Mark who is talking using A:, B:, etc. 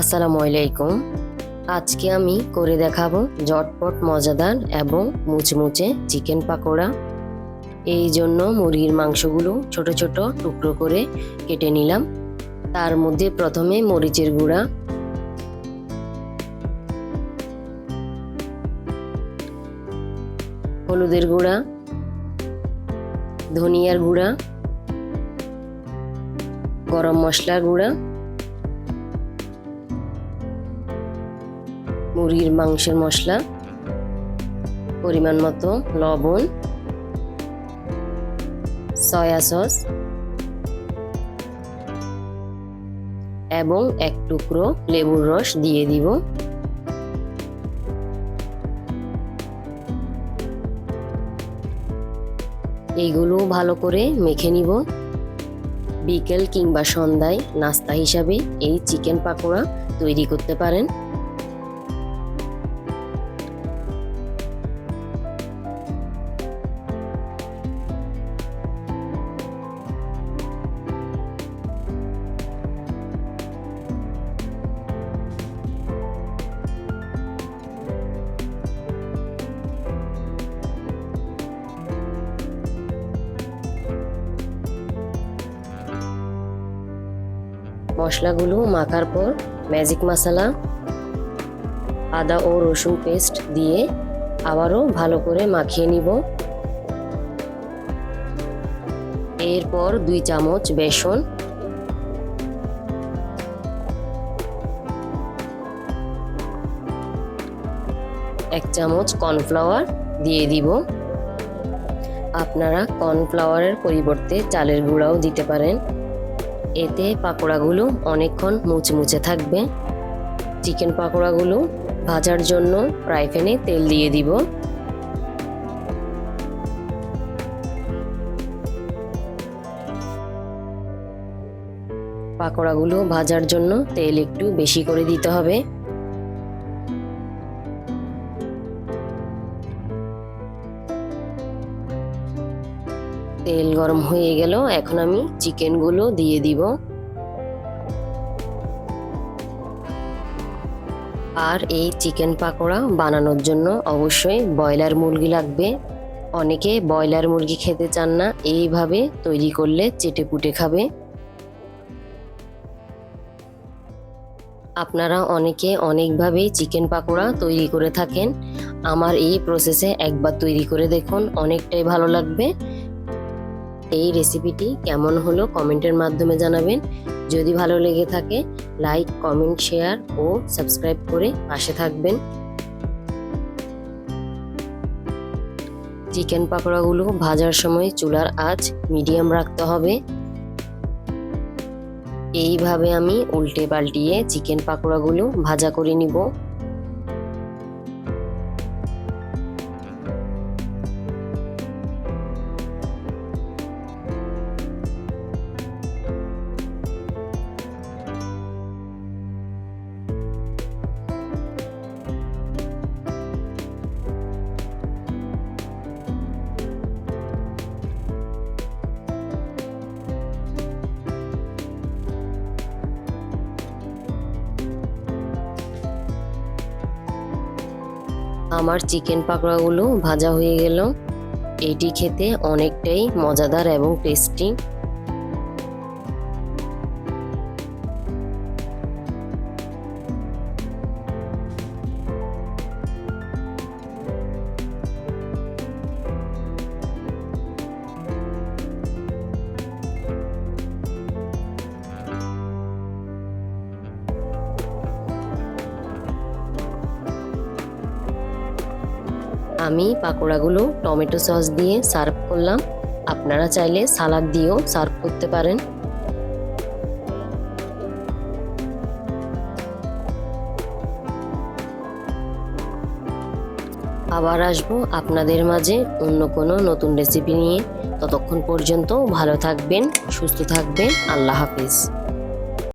A: আসসালামু আলাইকুম। আজকে আমি করে দেখাবো ঝটপট মজাদার এবং মুচমুচে চিকেন পাকোড়া। এই জন্য মুরগির মাংসগুলো ছোট ছোট টুকরো করে কেটে নিলাম। তার মধ্যে প্রথমে মরিচের গুঁড়া। হলুদের গুঁড়া। ধনিয়ার গুঁড়া। গরম মশলার গুঁড়া। মুরগির মাংসের মশলা, পরিমাণ মতো লবণ, সয়া সস এবং এক টুকরো লেবুর রস দিয়ে দিব। এইগুলো ভালো করে মেখে নিব। বিকেল কিংবা সন্ধ্যায় নাস্তা হিসাবে এই চিকেন পাকোড়া তৈরি করতে পারেন। মশলাগুলো মাখার পর ম্যাজিক মশলা আদা ও রসুন পেস্ট দিয়ে আবারও ভালো করে মাখিয়ে নিব। এরপর দুই চামচ বেসন। এক চামচ কর্নফ্লাওয়ার দিয়ে দিব। আপনারা কর্নফ্লাওয়ারের পরিবর্তে চালের গুঁড়াও দিতে পারেন। এতে পাকোড়াগুলো অনেকক্ষণ মুচমুচে থাকবে। চিকেন পাকোড়াগুলো ভাজার জন্য ফ্রাই প্যানে তেল দিয়ে দিব। পাকোড়াগুলো ভাজার জন্য তেল একটু বেশি করে দিতে হবে। তেল গরম হয়ে গেল, এখন আমি চিকেনগুলো দিয়ে দিব। আর এই চিকেন পাকোড়া বানানোর জন্য অবশ্যই ব্রয়লার মুরগি লাগবে। অনেকে ব্রয়লার মুরগি খেতে চান না, এইভাবে তৈরি করলে চেটে পুটে খাবে। আপনারা অনেকে অনেকভাবেই চিকেন পাকোড়া তৈরি করে থাকেন। আমার এই প্রসেসে একবার তৈরি করে দেখুন, অনেকটাই ভালো লাগবে। এই রেসিপিটি কেমন হলো কমেন্টের মাধ্যমে জানাবেন। যদি ভালো লেগে থাকে লাইক কমেন্ট শেয়ার ও সাবস্ক্রাইব করে পাশে থাকবেন। চিকেন পাকোড়াগুলো ভাজার সময় চুলার আঁচ মিডিয়াম রাখতে হবে। এইভাবে আমি উল্টে পাল্টিয়ে চিকেন পাকোড়াগুলো ভাজা করে নিব। আমার চিকেন পাকোড়াগুলো ভাজা হয়ে গেল। এটি খেতে অনেকটাই মজাদার এবং টেস্টি আমি পাকোড়াগুলো টমেটো সস দিয়ে সার্ভ করলাম। আপনারা চাইলে সালাদ দিয়েও সার্ভ করতে পারেন। আবার আসব আপনাদের মাঝে অন্য কোনো নতুন রেসিপি নিয়ে। ততক্ষণ পর্যন্ত ভালো থাকবেন, সুস্থ থাকবেন। আল্লাহ হাফিজ।